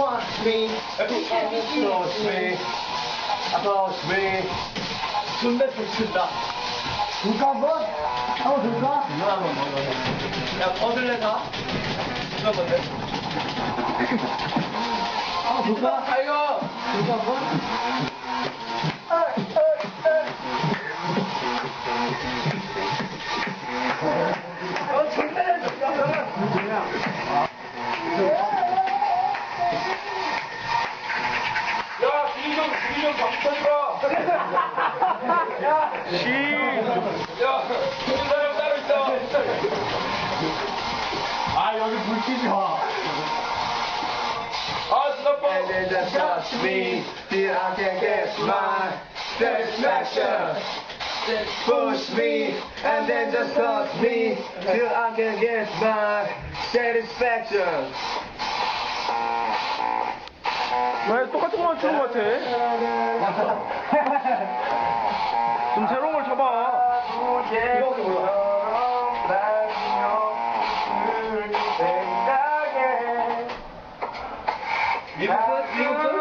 wants me, approach me, approach me. 존나 좋친다. 볼까 한번? 한번 볼까? 이거 한번 먹어. 야, 버들레 사. 이거 뭔데? 한번 볼까? 타이거! 볼까 한번? 아, 여기 불 켜지 마. 아, 스나퍼. And then just touch me, till I can get my satisfaction. Push me, and then just touch me, till I can get my satisfaction. 치는 것 같아? 좀 새로운 걸 쳐봐. 이거밖에 몰라. 미국 끝? 미국 끝?